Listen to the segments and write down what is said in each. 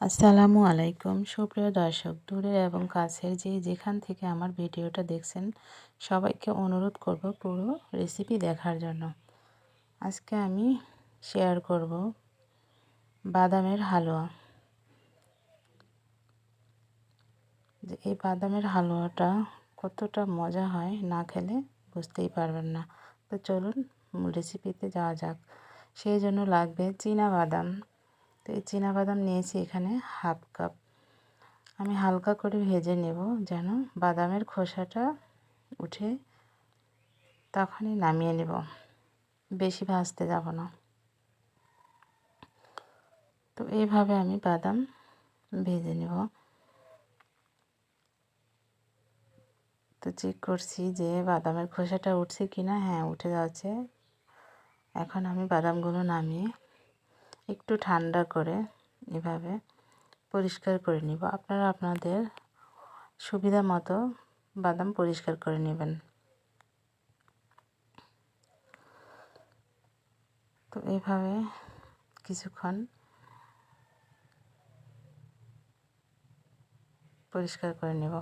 আসসালামু আলাইকুম। সুপ্রিয় দর্শক, দূরে এবং কাছের যে যেখান থেকে আমার ভিডিওটা দেখছেন, সবাইকে অনুরোধ করব পুরো রেসিপি দেখার জন্য। আজকে আমি শেয়ার করব বাদামের হালুয়া। যে এই বাদামের হালুয়াটা কতটা মজা হয় না খেলে বুঝতেই পারবেন না। তো চলুন রেসিপিতে যাওয়া যাক। সেই জন্য লাগবে চীনা বাদাম। তো এই বাদাম নিয়েছি এখানে হাফ কাপ। আমি হালকা করে ভেজে নেব যেন বাদামের খোসাটা উঠে তখনই নামিয়ে নেব। বেশি ভাজতে যাব না। তো এইভাবে আমি বাদাম ভেজে নেব। তো চেক করছি যে বাদামের খোসাটা উঠছে কি না হ্যাঁ উঠে যাচ্ছে। এখন আমি বাদামগুলো নামিয়ে একটু ঠান্ডা করে এভাবে পরিষ্কার করে নিব। আপনারা আপনাদের সুবিধা মতো বাদাম পরিষ্কার করে নেবেন। তো এইভাবে কিছুক্ষণ পরিষ্কার করে নেব।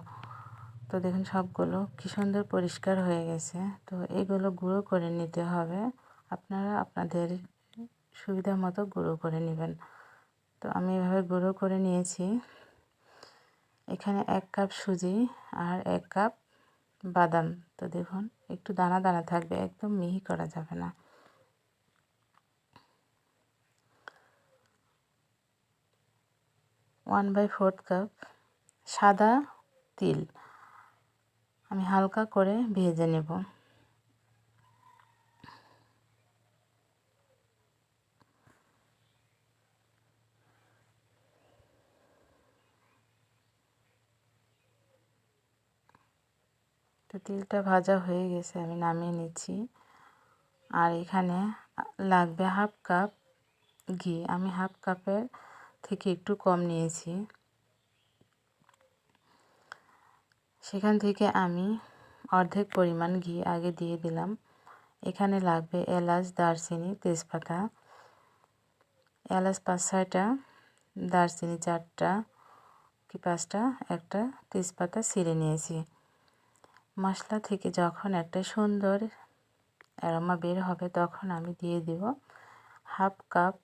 তো দেখুন সবগুলো কী সুন্দর পরিষ্কার হয়ে গেছে। তো এগুলো গুঁড়ো করে নিতে হবে। আপনারা আপনাদের সুবিধা মতো গুঁড়ো করে নেবেন। তো আমি এভাবে গুঁড়ো করে নিয়েছি। এখানে এক কাপ সুজি আর এক কাপ বাদাম। তো দেখুন, একটু দানা দানা থাকবে, একদম মিহি করা যাবে না। ওয়ান বাই ফোর্থ কাপ সাদা তিল। আমি হালকা করে ভেজে নেব। তো তিলটা ভাজা হয়ে গেছে, আমি নামিয়ে নিচ্ছি। আর এখানে লাগবে হাফ কাপ ঘি। আমি হাফ কাপের থেকে একটু কম নিয়েছি। সেখান থেকে আমি অর্ধেক পরিমাণ ঘি আগে দিয়ে দিলাম। এখানে লাগবে এলাচ, দারচিনি, তেজপাতা। এলাচ পাঁচ ছয়টা, দারচিনি চারটা, কি পাঁচটা? একটা তেজপাতা ছিঁড়ে নিয়েছি। মশলা থেকে যখন একটা সুন্দর অ্যারোমা বের হবে, তখন আমি দিয়ে দেব হাফ কাপ,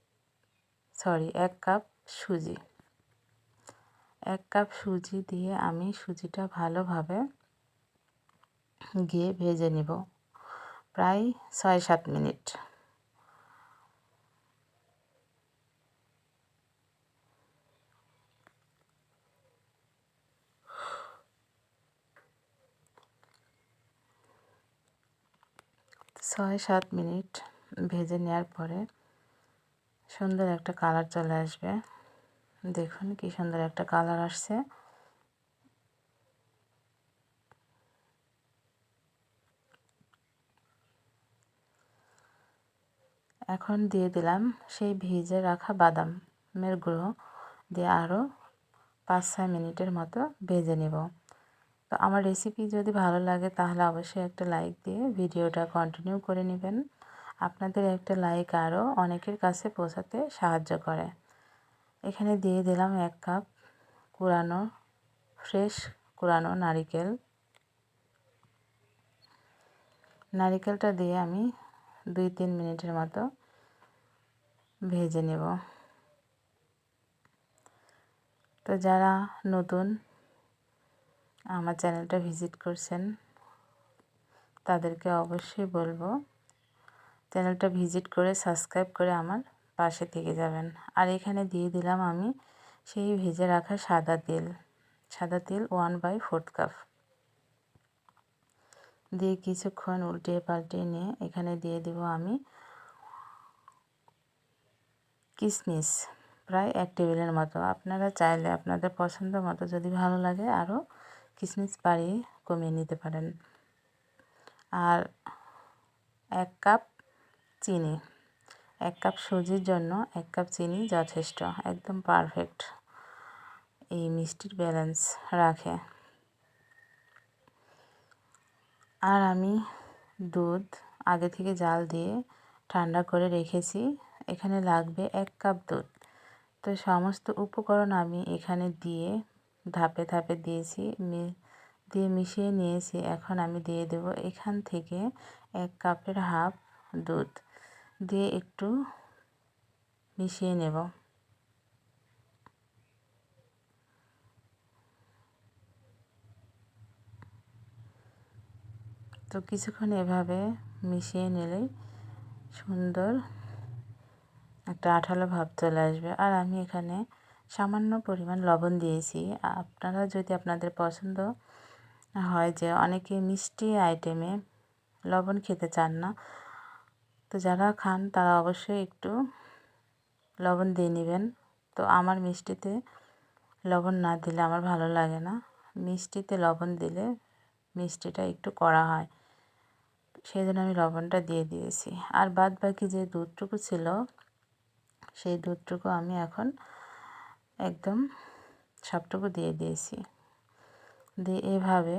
সরি, এক কাপ সুজি। এক কাপ সুজি দিয়ে আমি সুজিটা ভালোভাবে গিয়ে ভেজে নিব, প্রায় ছয় সাত মিনিট। ছয় সাত মিনিট ভেজে নেওয়ার পরে সুন্দর একটা কালার চলে আসবে। দেখুন কি সুন্দর একটা কালার আসছে। এখন দিয়ে দিলাম সেই ভিজে রাখা বাদামের গুঁড়ো দিয়ে আরও পাঁচ ছয় মিনিটের মতো ভেজে নেব। তো আমার রেসিপি যদি ভালো লাগে তাহলে অবশ্যই একটা লাইক দিয়ে ভিডিওটা কন্টিনিউ করে নেবেন। আপনাদের একটা লাইক আরও অনেকের কাছে পৌঁছাতে সাহায্য করে। এখানে দিয়ে দিলাম এক কাপ কুড়ানো ফ্রেশ কুড়ানো নারিকেল। নারিকেলটা দিয়ে আমি দুই তিন মিনিটের মতো ভেজে নেব। তো যারা নতুন আমার চ্যানেলটা ভিজিট করছেন, তাদেরকে অবশ্যই বলব, চ্যানেলটা ভিজিট করে সাবস্ক্রাইব করে আমার পাশে থেকে যাবেন। আর এখানে দিয়ে দিলাম আমি সেই ভেজে রাখা সাদা তেল সাদা তেল ওয়ান বাই ফোর্থ কাপ দিয়ে কিছুক্ষণ উল্টে পাল্টে নিয়ে এখানে দিয়ে দেব আমি কিশমিশ প্রায় এক টেবিলের মতো। আপনারা চাইলে আপনাদের পছন্দ মতো যদি ভালো লাগে আরও কিশমিশ বাড়িয়ে কমিয়ে নিতে পারেন। আর এক কাপ চিনি। এক কাপ সুজির জন্য এক কাপ চিনি যথেষ্ট, একদম পারফেক্ট এই মিষ্টির ব্যালেন্স রাখে। আর আমি দুধ আগে থেকে জাল দিয়ে ঠান্ডা করে রেখেছি, এখানে লাগবে এক কাপ দুধ। তো সমস্ত উপকরণ আমি এখানে দিয়ে ধাপে ধাপে দিয়েছি দিয়ে মিশিয়ে নিয়েছি। এখন আমি দিয়ে দেব এখান থেকে এক কাপের হাফ দুধ। দিয়ে একটু মিশিয়ে নেব। তো কিছুক্ষণ এভাবে মিশিয়ে নিলেই সুন্দর একটা আঠালো ভাব চলে আসবে। আর আমি এখানে সামান্য পরিমাণ লবণ দিয়েছি। আপনারা যদি আপনাদের পছন্দ হয় যে অনেকে মিষ্টি আইটেমে লবণ খেতে চান না, তো যারা খান তারা অবশ্যই একটু লবণ দিয়ে নেবেন। তো আমার মিষ্টিতে লবণ না দিলে আমার ভালো লাগে না। মিষ্টিতে লবণ দিলে মিষ্টিটা একটু কড়া হয়। সেই জন্য আমি লবণটা দিয়ে দিয়েছি। আর বাদ বাকি যে দুধটুকু ছিল, সেই দুধটুকু আমি এখন একদম সবটুকু দিয়ে দিয়েছি। দিয়ে এভাবে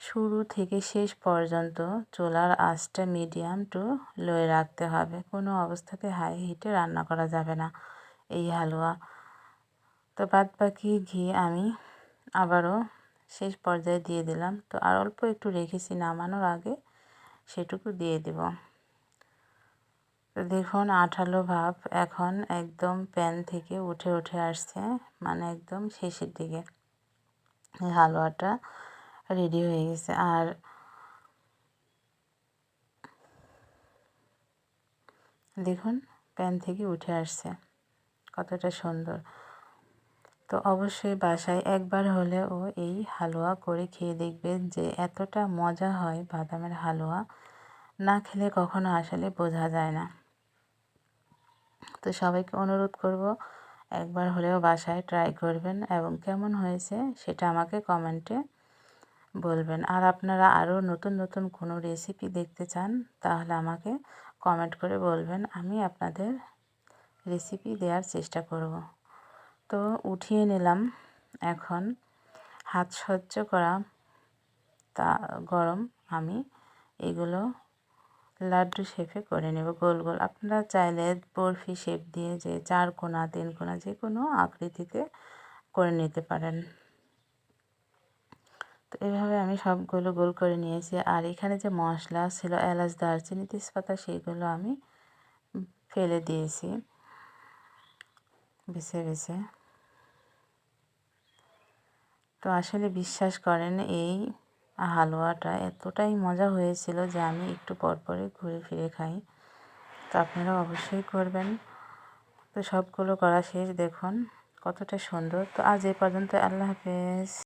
শুরু থেকে শেষ পর্যন্ত চুলার আঁচটা মিডিয়াম টু লোয়ে রাখতে হবে। কোনো অবস্থাতে হাই হিটে রান্না করা যাবে না এই হালুয়া। তো বাদ বাকি ঘি আমি আবারও শেষ পর্যায়ে দিয়ে দিলাম। তো আর অল্প একটু রেখেছি, নামানোর আগে সেটুকু দিয়ে দেব। দেখুন, আঠালো ভাব এখন একদম প্যান থেকে উঠে উঠে আসছে মানে একদম শেষের দিকে। হালুয়াটা রেডি হয়ে গেছে। আর দেখুন, প্যান থেকে উঠে আসছে, কতটা সুন্দর। তো অবশ্যই বাসায় একবার হলেও এই হালুয়া করে খেয়ে দেখবেন যে এতটা মজা হয় বাদামের হালুয়া। না খেলে কখনো আসলে বোঝা যায় না। তো সবাইকে অনুরোধ করব, একবার হলেও বাসায় ট্রাই করবেন এবং কেমন হয়েছে সেটা আমাকে কমেন্টে বলবেন। আর আপনারা আরও নতুন নতুন কোনো রেসিপি দেখতে চান, তাহলে আমাকে কমেন্ট করে বলবেন, আমি আপনাদের রেসিপি দেওয়ার চেষ্টা করব। তো উঠিয়ে নিলাম এখন হাত সহ্য করা তা গরম, আমি এগুলো লাড্ডু শেপে করে নেব, গোল গোল। আপনারা চাইলে বরফি শেপ দিয়ে যে চার কোনা, তিন কোনা যে কোনো আকৃতিতে করে নিতে পারেন। তো এভাবে আমি সবগুলো গোল করে নিয়েছি। আর এখানে যে মশলা ছিল, এলাচ, দারচিনি, তেজপাতা সেইগুলো আমি ফেলে দিয়েছি। বেছে বেছে। তো আসলে বিশ্বাস করেন, এই হালুয়াটা এতটাই মজা হয়েছিল যে আমি একটু পর পরে ঘুরে ফিরে খাই। তো আপনারা অবশ্যই করবেন। তো সবগুলো করা শেষ, দেখুন কতটা সুন্দর। তো আজ এ পর্যন্ত, আল্লাহ হাফেজ।